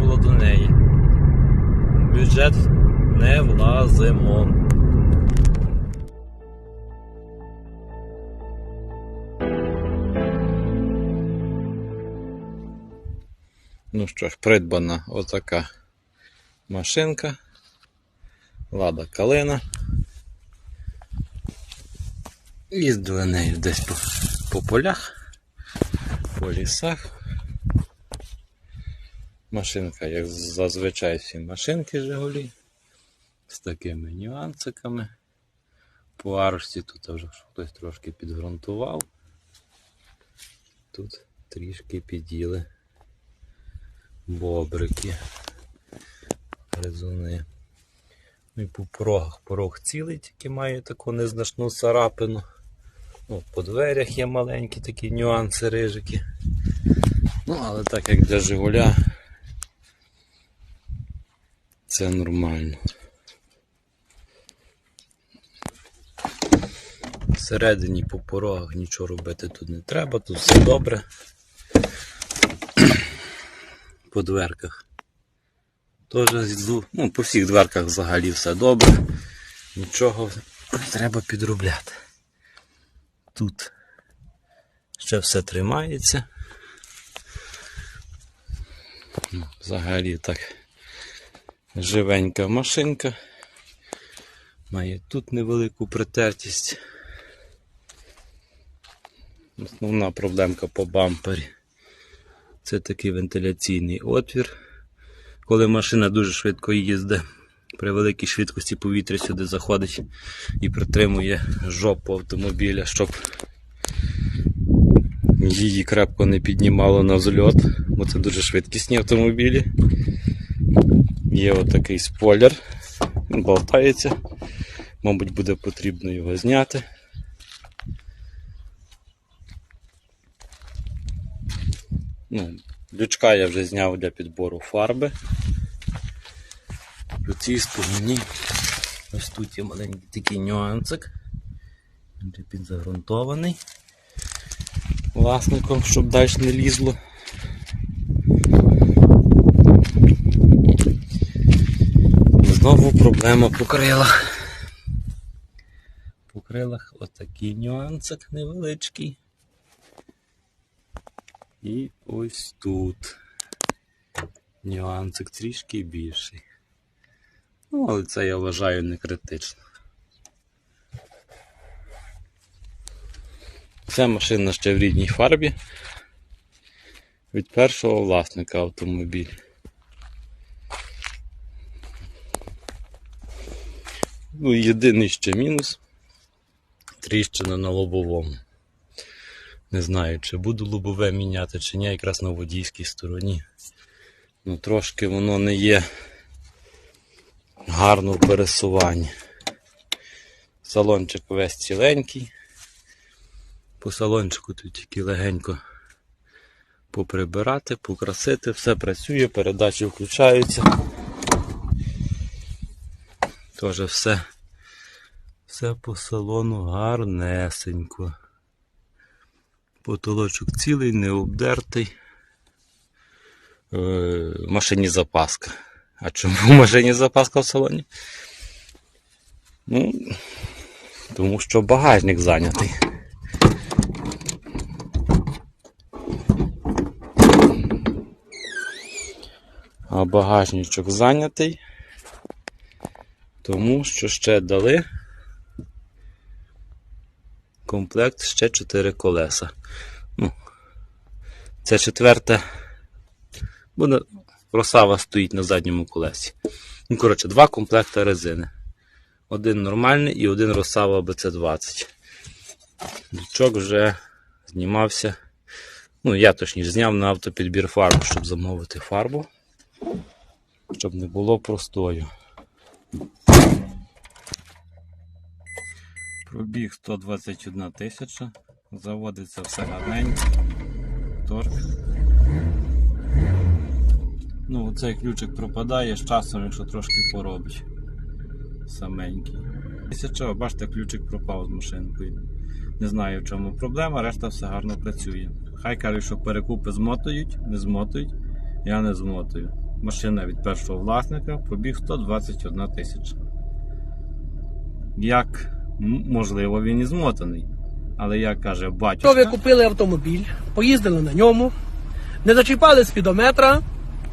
було до неї. Бюджет не влазимо. Ну що ж, придбана отака машинка. Лада Калина. Їздили нею десь по, по полях, по лісах. Машинка, як зазвичай всі машинки Жигулі, з такими нюансиками. По арочці тут вже хтось трошки підґрунтував. Тут трішки піділи бобрики, резуни. Ну і по порогах. Порог цілий, тільки має таку незначну царапину. Ну, по дверях є маленькі такі нюанси рижики. Ну, але так як для Жигуля, це нормально. Всередині по порогах нічого робити тут не треба, тут все добре. По дверках. Теж зу- ну, по всіх дверках взагалі все добре. Нічого не треба підробляти. Тут ще все тримається. Ну, Взагалі так живенька машинка. Має тут невелику притертість. Основна проблемка по бампері. Це такий вентиляційний отвір. Коли машина дуже швидко їздить, при великій швидкості повітря сюди заходить і притримує жопу автомобіля, щоб її крепко не піднімало на взльот, бо це дуже швидкісні автомобілі. Є отакий спойлер, він болтається, мабуть, буде потрібно його зняти. Ну, лючка я вже зняв для підбору фарби. По цій стороні ось тут є маленький такий нюансик. Він підзагрунтований власником, щоб далі не лізло. Проблема по крилах. По крилах отакий нюансик невеличкий. І ось тут нюансик трішки більший. Ну, але це я вважаю не критично. Ця машина ще в рідній фарбі від першого власника автомобіля. Ну, єдиний ще мінус тріщина на лобовому. Не знаю, чи буду лобове міняти, чи ні, якраз на водійській стороні. Ну, трошки воно не є гарно в пересуванні. Салончик весь ціленький. По салончику тут тільки легенько поприбирати, покрасити, все працює, передачі включаються. Теж все, все по салону гарнесенько. Потолочок цілий, не обдертий. Е, в машині запаска. А чому в машині запаска в салоні? Ну, тому що багажник зайнятий. А багажничок зайнятий, тому що ще дали комплект ще 4 колеса. Ну, це четверте. Буде Росава стоїть на задньому колесі. Ну, коротше, два комплекти резини. Один нормальний і один Росава BC20. Лючок вже знімався. Ну, я точніше зняв на автопідбір фарбу, щоб замовити фарбу. Щоб не було простою. Пробіг 121 тисяча. Заводиться все гарненько. Торг. Ну, цей ключик пропадає з часом, якщо трошки поробить. Саменький. Чого, бачите, ключик пропав з машинкою. Не знаю, в чому проблема, решта все гарно працює. Хай кажуть, що перекупи змотують, не змотують, я не змотую. Машина від першого власника пробіг 121 тисяча. Як можливо він і змотаний. Але як каже Що ви купили автомобіль, поїздили на ньому, не зачіпали спідометра,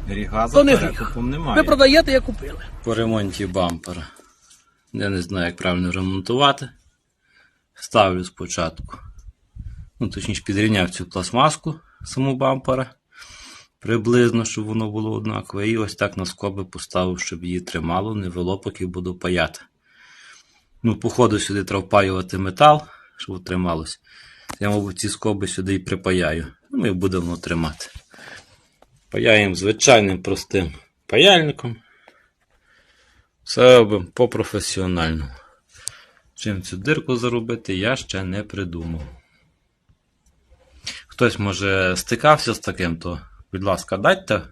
гріха то за не гріх. немає. ви продаєте, як купили. по ремонті бампера. Я не знаю, як правильно ремонтувати. Ставлю спочатку. Ну, точніше, підрівняв цю пластмаску саму бампера. Приблизно, щоб воно було однакове. І ось так на скоби поставив, щоб її тримало, не вело, поки буду паяти. Ну, по ходу сюди треба впаювати метал, щоб трималось. Я, мабуть, ці скоби сюди і припаяю. Ну, і будемо тримати. Паяємо звичайним простим паяльником. Все робимо по-професіональному. Чим цю дирку заробити, я ще не придумав. Хтось, може, стикався з таким, то, будь ласка, дайте,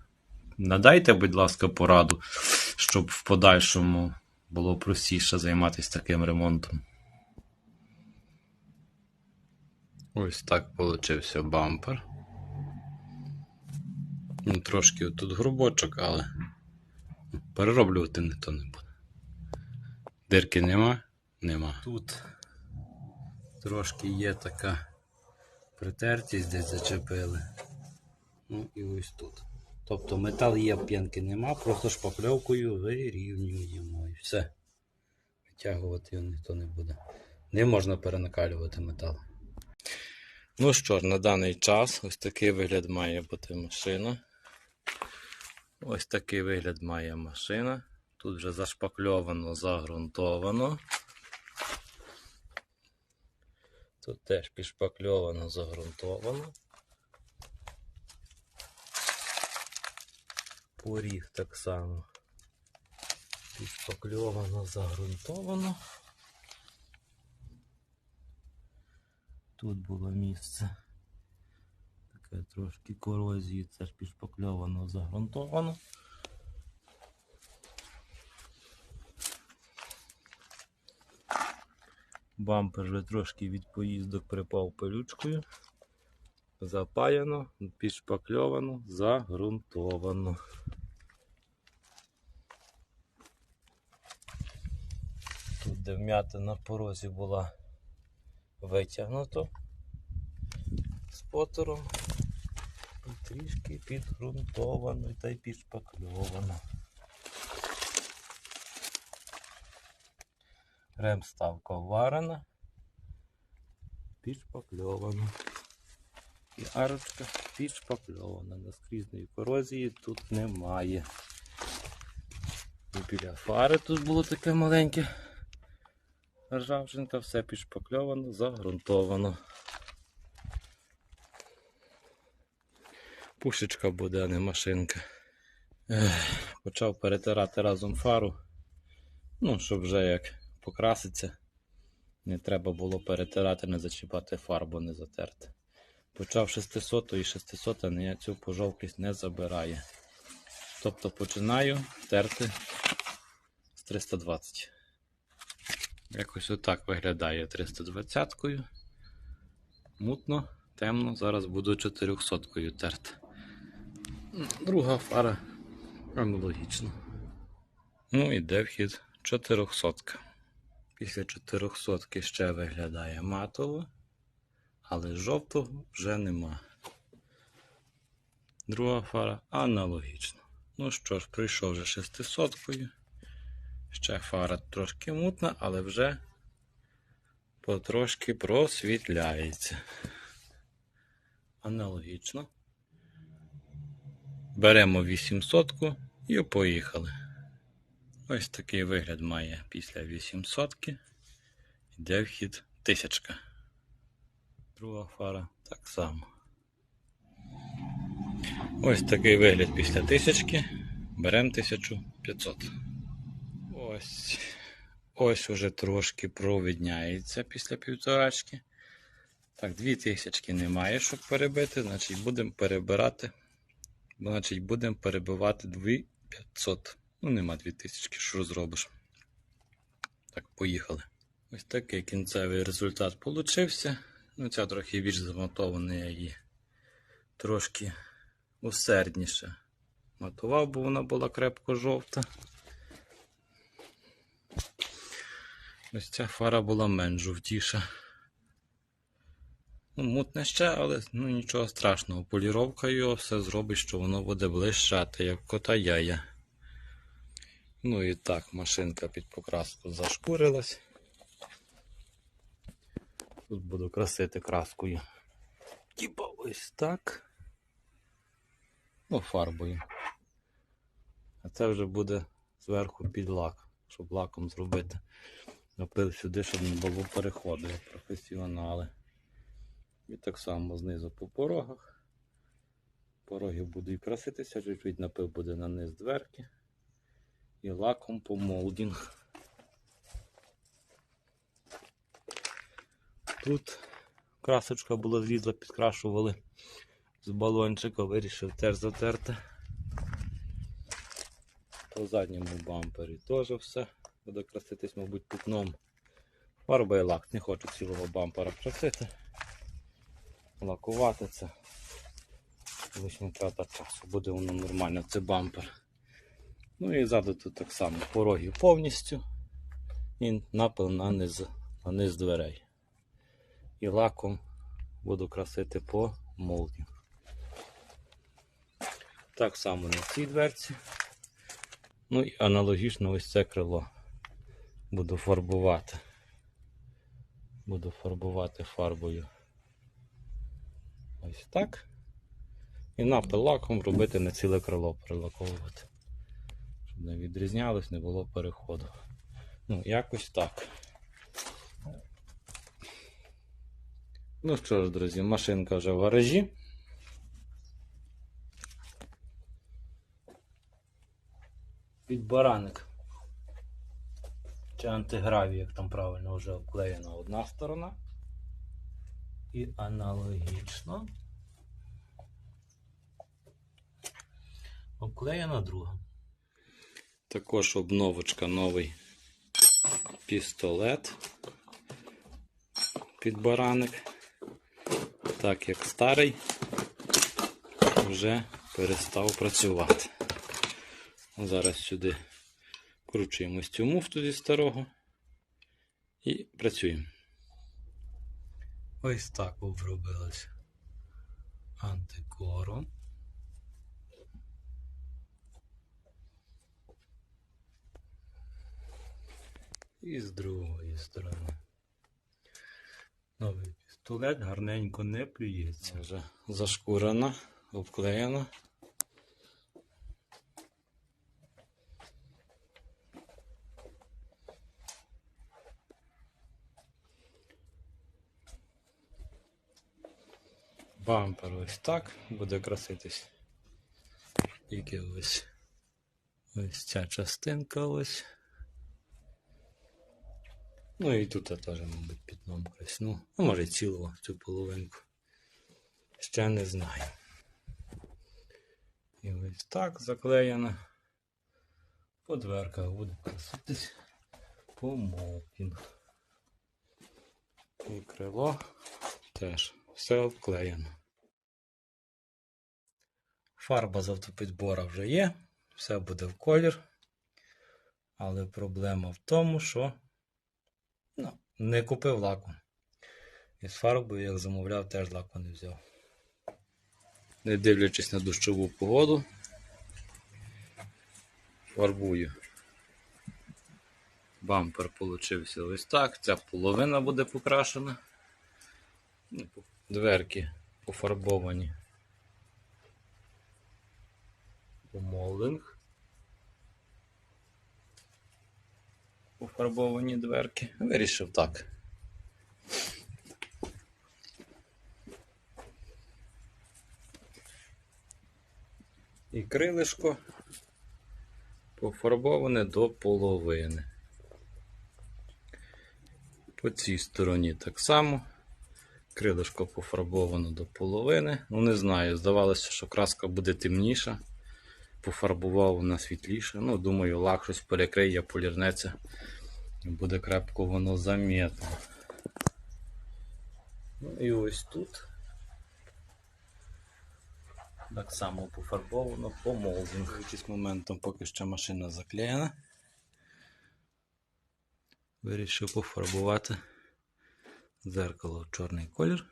надайте, будь ласка, пораду, щоб в подальшому було простіше займатися таким ремонтом. Ось так получився бампер. Ну, трошки тут грубочок, але перероблювати ніхто не буде. Дирки нема? Нема. Тут трошки є така притертість, десь зачепили. Ну і ось тут. Тобто метал є, п'янки нема, просто шпакльовкою вирівнюємо і все. Витягувати його ніхто не буде. Не можна перенакалювати метал. Ну що ж, на даний час ось такий вигляд має бути машина. Ось такий вигляд має машина. Тут вже зашпакльовано, загрунтовано. Тут теж підшпакльовано, загрунтовано. Поріг так само. Підшпакльовано, загрунтовано. Тут було місце. Таке трошки корозії, це ж підшпакльовано, загрунтовано. Бампер вже трошки від поїздок припав пилючкою. Запаяно, підшпакльовано, загрунтовано. Тут, де вм'ята на порозі була витягнуто спотером. І трішки підґрунтовано та й підшпакльовано. Ремставка варена, підшпакльована. І арочка підшпакльована. Наскрізної корозії тут немає. І біля фари тут було таке маленьке. Ржавчинка, все підшпакльовано, загрунтовано. Пушечка буде, а не машинка. Почав перетирати разом фару. Ну, щоб вже як покраситься. Не треба було перетирати, не зачіпати фарбу, не затерти. Почав 600 і 600 не, цю пожовклість не забирає. Тобто починаю терти з 320. Якось отак виглядає 320-кою. Мутно, темно, зараз буду 400-кою терти. Друга фара аналогічно. Ну і де вхід 400. -ка. Після 400 ще виглядає матово, але жовтого вже нема. Друга фара аналогічно. Ну що ж, прийшов вже 600-кою. Ще фара трошки мутна, але вже потрошки просвітляється. Аналогічно. Беремо 800 і поїхали. Ось такий вигляд має після 800 Йде вхід 1000. Друга фара так само. Ось такий вигляд після 1000. Беремо 1500. Ось. Ось уже трошки провідняється після півторачки. Так, дві тисячки немає, щоб перебити, значить будемо перебирати. Значить, будемо перебивати 2500. Ну, нема 2000, що зробиш. Так, поїхали. Ось такий кінцевий результат получився. Ну, ця трохи більш заматована, я її трошки усердніше матував, бо вона була крепко жовта. Ось ця фара була менш жовтіша. Ну, мутне ще, але ну, нічого страшного. Поліровка його все зробить, що воно буде блищати, як кота яя. Ну і так, машинка під покраску зашкурилась. Тут буду красити краскою. Типа ось так. Ну, фарбою. А це вже буде зверху під лак, щоб лаком зробити. Напил сюди, щоб не було переходу, професіонали. І так само знизу по порогах. Пороги будуть краситися, чуть-чуть напил буде на низ дверки. І лаком по молдінг. Тут красочка була злізла, підкрашували з балончика, вирішив теж затерти. По задньому бампері теж все буде краситись, мабуть, пятном. Фарба і лак. Не хочу цілого бампера красити. Лакувати це. Лишня трата часу. Буде воно нормально, це бампер. Ну і ззаду тут так само пороги повністю. І напил на низ, на низ дверей. І лаком буду красити по молді. Так само на цій дверці. Ну і аналогічно ось це крило. Буду фарбувати. Буду фарбувати фарбою. Ось так. І напил лаком робити на ціле крило прилаковувати. Щоб не відрізнялось, не було переходу. Ну, якось так. Ну що ж, друзі, машинка вже в гаражі. Під бараник. Чи антигравій, як там правильно вже обклеєна одна сторона. І аналогічно. Обклеєна друга. Також обновочка новий пістолет під бараник. Так як старий вже перестав працювати. Зараз сюди кручуємо цю муфту зі старого і працюємо. Ось так обробилось антикором. І з другої сторони. Новий пістолет гарненько не плюється. Вже зашкурена, обклеєна. Бампер ось так буде краситись. Тільки ось ось ця частинка ось. Ну і тут теж, мабуть, пітном красну. Ну, може й цілу цю половинку. Ще не знаю. І ось так заклеєно. По дверках буде краситись по мопінг. І крило теж все обклеєно. Фарба з автопідбора вже є, все буде в колір. Але проблема в тому, що ну, не купив лаку. І з фарбою, як замовляв, теж лаку не взяв. Не дивлячись на дощову погоду, фарбую. Бампер получився ось так. Ця половина буде покрашена. Дверки пофарбовані. Помолдинг. Пофарбовані дверки. Вирішив так. І крилишко пофарбоване до половини. По цій стороні так само. Крилишко пофарбовано до половини. Ну, не знаю, здавалося, що краска буде темніша. Пофарбував на світліше. Ну, думаю, лак щось перекриє, полірнеться. Буде крепко воно замітно. Ну і ось тут. Так само пофарбовано по молдингу. Якийсь моментом, поки ще машина заклеєна. Вирішив пофарбувати дзеркало чорний колір.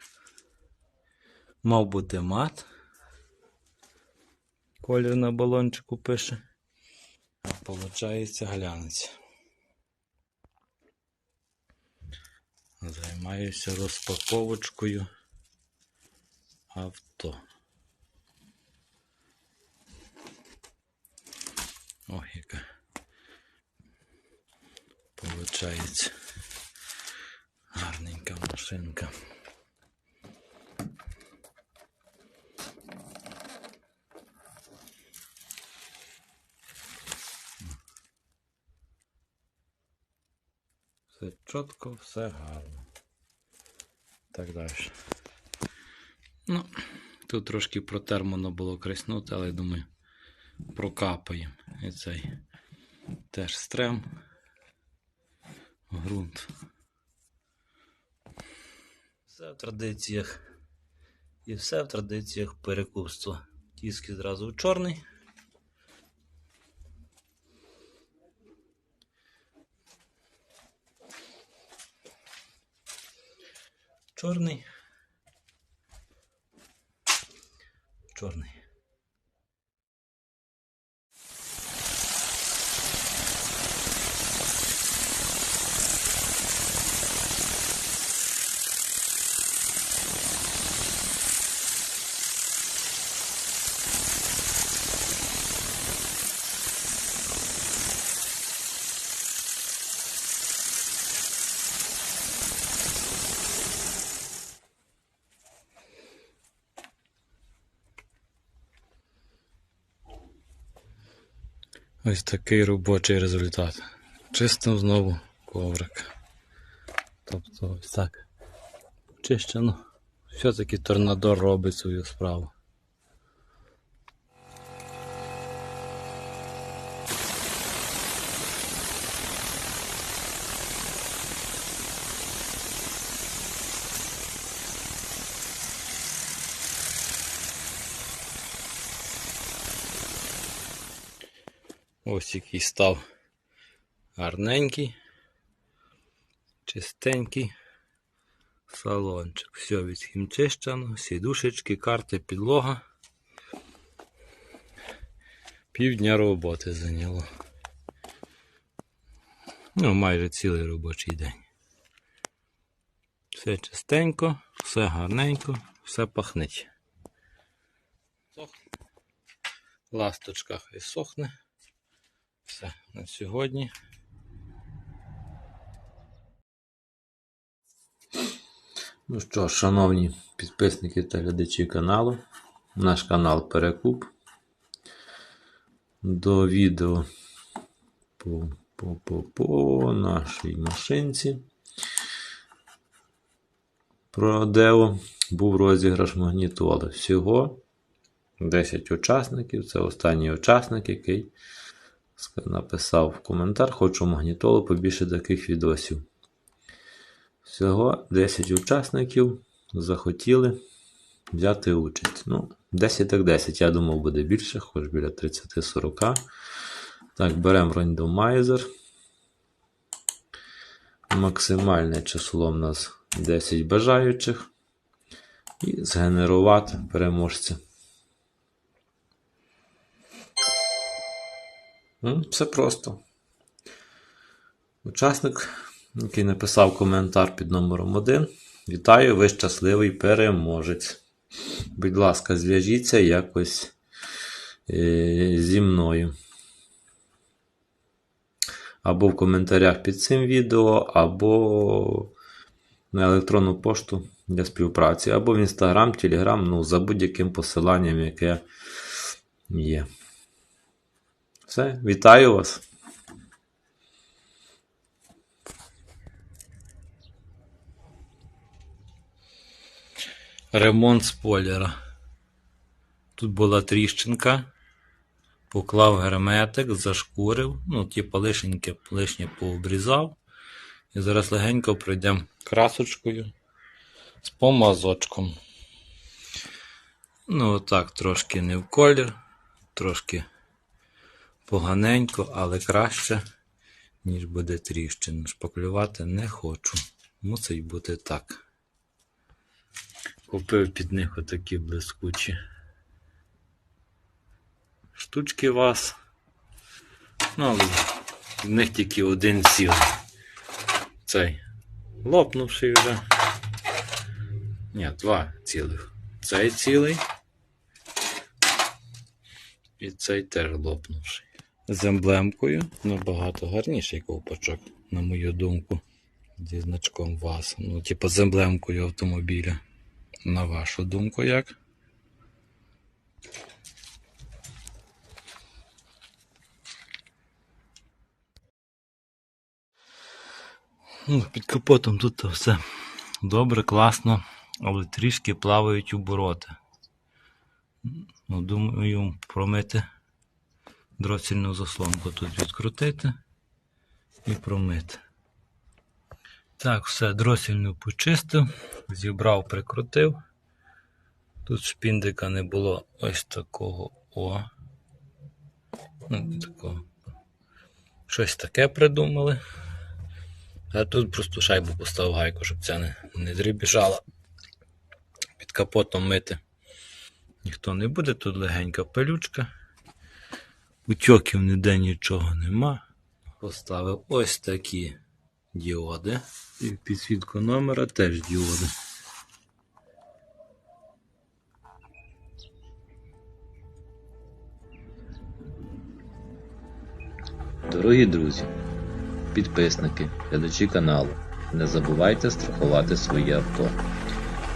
Мав бути мат. Колір на балончику пише. А виходить глянець. Займаюся розпаковочкою авто. Ох, яка получається гарненька машинка. Все чітко, все гарно. Так далі. Ну, тут трошки протермоно було креснути, але я думаю, прокапаємо. І цей теж стрем. Грунт. Все в традиціях. І все в традиціях перекупства. Тіски зразу в чорний. Чорний. Чорний. Ось такий робочий результат. Чистим знову коврик. Тобто ось так. Чищено. Все-таки торнадор робить свою справу. Ось який став гарненький, чистенький салончик. Все відхімчищено, сідушечки, карти, підлога. Півдня роботи зайняло. Ну, майже цілий робочий день. Все чистенько, все гарненько, все пахнить. Ласточка хай сохне. Все на сьогодні. Ну що, шановні підписники та глядачі каналу, наш канал Перекуп. До відео по, по, по, по нашій машинці про Део був розіграш магнітоли. Всього 10 учасників. Це останній учасник, який написав в коментар, хочу магнітолу побільше таких відосів. Всього 10 учасників захотіли взяти участь. Ну, 10 так 10, я думав, буде більше, хоч біля 30-40. Так, беремо рандомайзер. Максимальне число в нас 10 бажаючих. І згенерувати переможця. Все просто. Учасник, який написав коментар під номером 1. Вітаю, ви щасливий переможець. Будь ласка, зв'яжіться якось е, зі мною. Або в коментарях під цим відео, або на електронну пошту для співпраці, або в Інстаграм, Телеграм, ну, за будь-яким посиланням, яке є. Все, вітаю вас. Ремонт спойлера. Тут була тріщинка. Поклав герметик, зашкурив, ну, ті лишеньке лишнє пообрізав. І зараз легенько пройдемо красочкою з помазочком. Ну, отак, трошки не в колір, трошки поганенько, але краще, ніж буде тріщин. Шпаклювати не хочу. Мусить бути так. Купив під них отакі блискучі штучки вас. Ну, в них тільки один цілий. Цей лопнувший вже. Ні, два цілих. Цей цілий. І цей теж лопнувший. З емблемкою набагато гарніший ковпачок, на мою думку. Зі значком ВАЗ. Ну, типу з емблемкою автомобіля. На вашу думку, як? Ну, під капотом тут все добре, класно, але трішки плавають обороти. Ну, думаю, промити дроцільну заслонку тут відкрутити і промити. Так, все, дроцільну почистив, зібрав, прикрутив. Тут шпіндика не було ось такого о. Ну, такого. Щось таке придумали. А тут просто шайбу поставив гайку, щоб ця не, не дрібіжала. Під капотом мити ніхто не буде, тут легенька пилючка. Утьоків ніде нічого нема. Поставив ось такі діоди. І в підсвітку номера теж діоди. Дорогі друзі, підписники, глядачі каналу, не забувайте страхувати своє авто.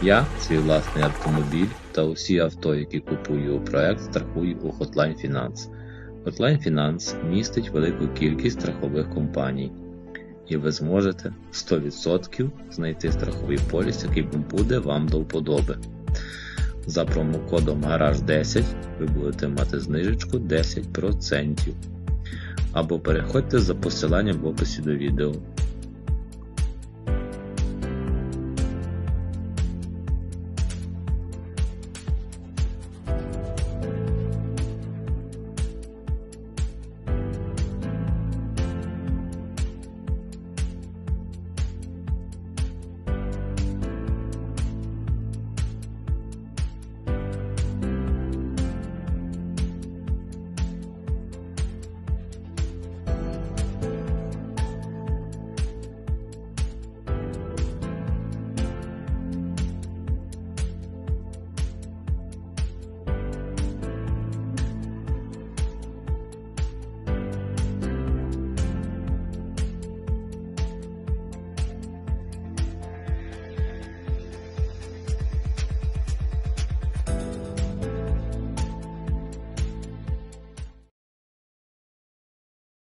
Я свій власний автомобіль та усі авто, які купую у проект, страхую у Hotline Finance. Hotline Finance містить велику кількість страхових компаній, і ви зможете 100% знайти страховий поліс, який буде вам до вподоби. За промокодом Гараж10 ви будете мати знижечку 10% або переходьте за посиланням в описі до відео.